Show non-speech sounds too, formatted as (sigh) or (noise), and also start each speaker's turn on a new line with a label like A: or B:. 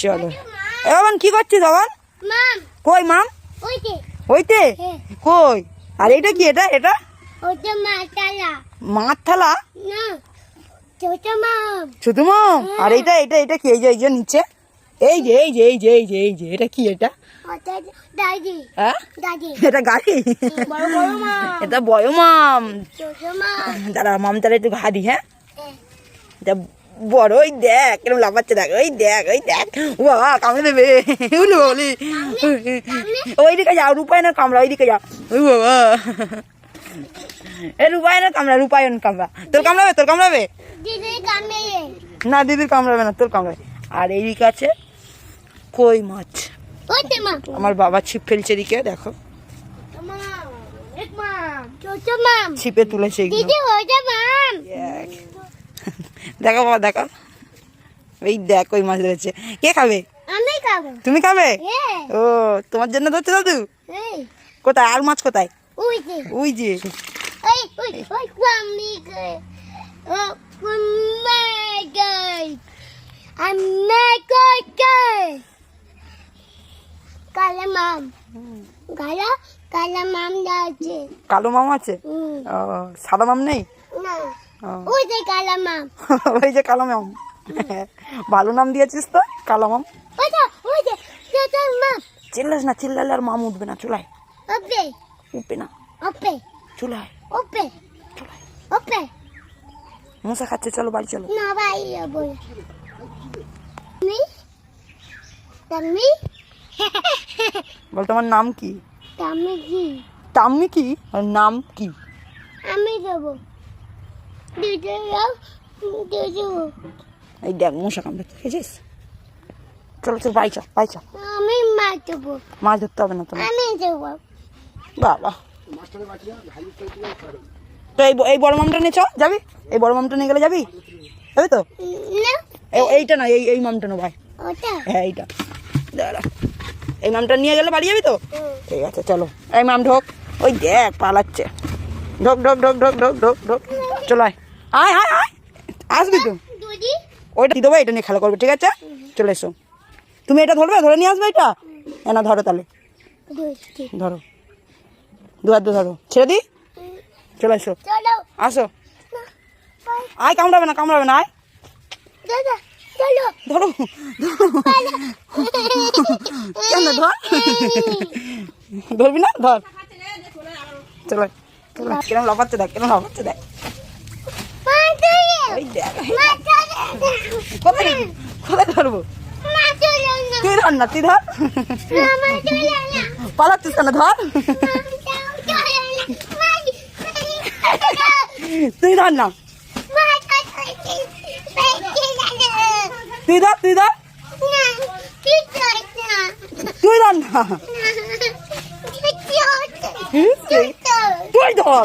A: চলো এ বাবান কি করছিস
B: মাম।
A: কই মাম?
B: ওই যে
A: হইতে
B: হ্যাঁ।
A: কই? আর এটা কি এটা? এটা?
B: মাতালা
A: থালা।
B: না ছোট মাম।
A: শুধু মাম? আর এইটা এটা এটা কি? এই যে এই যে নিচে। এই যে এই যে এই যে এই যে এই যে এটা কি এটা? হ্যাঁ? এটা গাড়ি? এটা বয় মাম। দাঁড়া মাম তারা একটু ঘাড়ি হ্যাঁ। এটা বড় ওই দেখ কেরম লাফাচ্ছে দেখ ওই দেখ ওই দেখ বাবা কামড়ে দেবে উলু বলি ওই দিকে যাও রূপায়ণের কামড়া ওই দিকে যাও ওই বাবা এ রূপায়ণের কামড়া রূপায়ণ কামড়া তোর কামড়াবে তোর কামড়াবে না দিদির কামড়াবে না তোর কামড়াবে আর এইদিকে আছে কই মাছ আমার বাবা ছিপ ফেলছে এদিকে দেখো ছিপে তুলেছে
B: দিদি মাম
A: দেখ দেখো বাবা দেখো। এই দেখ ওই মাছ ধরেছে। কে খাবে?
B: আমি খাব।
A: তুমি খাবে?
B: হ্যাঁ।
A: ও তোমার জন্য ধরছে দাদু? কোথায়? আর মাছ কোথায়?
B: ওই যে। কালা মাম।
A: আছে? সাদা মাম নেই?
B: না। ওই যে কালা মাম (laughs)
A: ওই যে কালো মাম ভালো নাম দিয়েছিস তো কালো মাম
B: ওই যে ওই যে ছোট
A: চিল্লাস না চিল্লালে আর মাম উঠবে না চুলায়।
B: ওপে।
A: উঠবে না।
B: ওপে।
A: চুলায়।
B: ওপে।
A: চুলায়।
B: ওপে।
A: মশা খাচ্ছে চলো বাড়ি চলো।
B: না ভাই বল। তুমি তুমি
A: বল তোমার নাম কি?
B: তুমি কি
A: তাম্মি কি? আর নাম কি?
B: আমি দেবো।
A: এই দেখ মশা কামড়ে খেয়েছিস? চলো চলো বাড়ি চল বাড়ি চল।
B: আমি মাছ দেবো
A: মাছ ধরতে হবে না তোমার
B: আমি দেবো
A: বাবা। তো এই এই বড় মামটা নিয়ে যাবি? এই বড় মামটা নিয়ে গেলে যাবি? যাবি তো? এইটা না এই এই মামটা ভাই। হ্যাঁ এইটা। দাঁড়া। এই মামটা নিয়ে গেলে বাড়ি যাবি তো? ঠিক আছে চলো। এই মাম ঢোক। ওই দেখ পালাচ্ছে। ঢোক ঢোক ঢোক ঢোক ঢোক ঢোক ঢোক। চলো আয়। আয় আয় আয়। আসবি তো। ওইটা দিয়ে দেবো এটা নিয়ে খেলা করবে ঠিক আছে? চলে এসো। তুমি এটা ধরবে? ধরে নিয়ে আসবে এটা? এ না ধরো তাহলে। ধরো। দু হাত ধরো। ছেড়ে দিই চলে এসো। আসো। আয় কামড়াবে না কামড়াবে না আয়। ধরো। কেন ধর? ধরবি না? ধর। চলো। চলো। কিরম লাফাচ্ছে দেখ কিরম লাফাচ্ছে দেখ
B: মা চলে
A: ওই দেখ
B: মা চলে
A: কোথায় কোথায় ধরবো? তুই ধর না তুই ধর। পালাচ্ছিস কেন? ধর। তুই ধর না। তুই ধর তুই ধর। তুই ধর না। তুই- ধর।